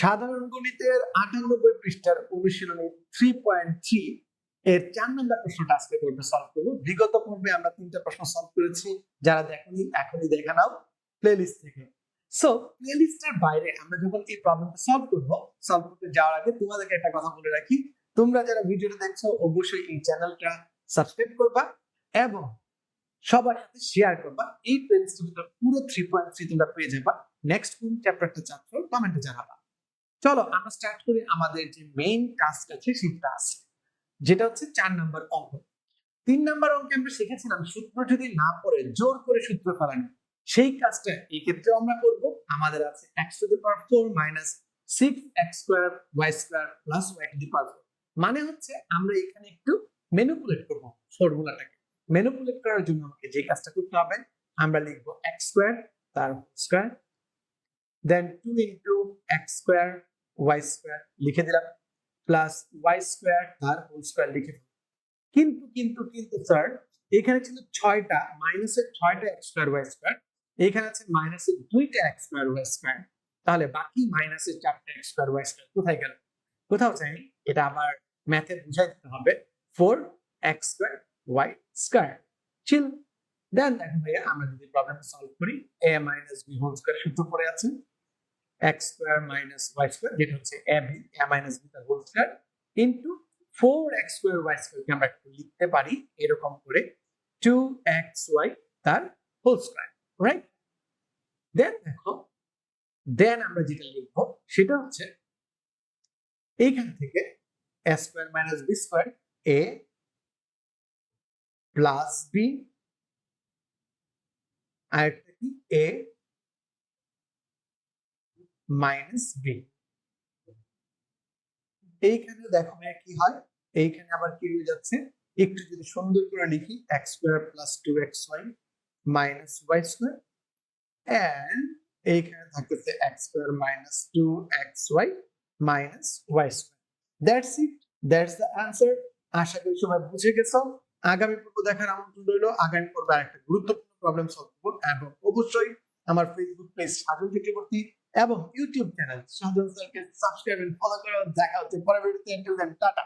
সাধারণ গণিতের আটানব্বই পৃষ্ঠার অনুশীলনী থ্রি পয়েন্ট থ্রি এর চার নম্বর প্রশ্নটা আজকে পর্বে সলভ করব। বিগত পর্বে আমরা তিনটা প্রশ্ন সলভ করেছি। যারা দেখনি, এখনই দেখে নাও প্লেলিস্ট থেকে। সো প্লেলিস্টের বাইরে আমরা যখন এই প্রবলেমটা সলভ করব সলভ করতে যাওয়ার আগে তোমাদেরকে একটা কথা বলে রাখি। তোমরা যারা ভিডিওটা দেখছ, অবশ্যই এই চ্যানেলটা সাবস্ক্রাইব করবা এবং সবার সাথে শেয়ার করবা। এই প্লেলিস্টের পুরো থ্রি পয়েন্ট থ্রি তোমরা পেয়ে যাবা। নেক্সট কোন চ্যাপ্টারটা চাচ্ছ কমেন্টে জানাবা। চলো আমরা স্টার্ট করি আমাদের যে মেইন টাস্ক আছে সেই টাস্ক যেটা হচ্ছে চার নাম্বার অঙ্ক। তিন নাম্বার অঙ্কে আমরা শিখেছিলাম সূত্র যদি না পড়ে, জোর করে সূত্র ফেলানো। সেই কাজটা এই ক্ষেত্রে আমরা করব। আমাদের আছে x to the power four minus six x square y square plus y to the power মানে হচ্ছে আমরা এখানে একটু ম্যানিপুলেট করব ফর্মুলাটাকে ম্যানিপুলেট করার জন্য আমাকে যে কাজটা করতে হবে, আমরা লিখব এক্স স্কোয়ার তার square then two into x square y square লিখে দিলাম প্লাস ওয়াই স্কোয়ার তার হোল স্কোয়ার লিখে কিন্তু কিন্তু কিন্তু স্যার এখানে ছিল ছয়টা মাইনাসের ছয়টা এক্স স্কোয়ার ওয়াই স্কোয়ার এখানে আছে মাইনাসের দুইটা এক্স স্কোয়ার ওয়াই স্কোয়ার তাহলে বাকি মাইনাসের চারটা এক্স স্কোয়ার ওয়াই স্কোয়ার কোথায় গেল? কোথাও চাই এটা আবার ম্যাথে বুঝাই দিতে হবে। Four x square y square chill then দেখো ভাইয়া, আমরা যদি প্রবলেমটা সলভ করি a minus b whole square সূত্র পড়ে আছে। X square minus y square যেটা হচ্ছে এ মাইনাস বি তার whole square into four x square y স্কোয়ারকে আমরা একটু লিখতে পারি, এরকম করে টু এক্স ওয়াই তার হোল স্কোয়ার রাইট দেন দেখো দেন আমরা যেটা লিখব, সেটা হচ্ছে এইখান থেকে a square minus b square a plus b আরেকটা কি? এ মাইনাস বি এইখানে দেখো কি হয়? এইখানে আবার কি হয়ে যাচ্ছে? একটু যদি সুন্দর করে লিখি x square plus two x y minus y square and এইখানে থাকতেছে x square minus two x y minus y square that's it that's the answer আশা করি সবাই বুঝে গেছো। আগামী পর্ব দেখার আমন্ত্রণ রইল। আগামী পর্বে আরেকটা গুরুত্বপূর্ণ প্রবলেম সলভ করব। এবং অবশ্যই আমার ফেসবুক পেজ সাজন চক্রবর্তী এবং ইউটিউব চ্যানেল সাধন স্যারকে সাবস্ক্রাইব এন্ড ফলো করে দেখা হচ্ছে। পরবর্তী টাটা।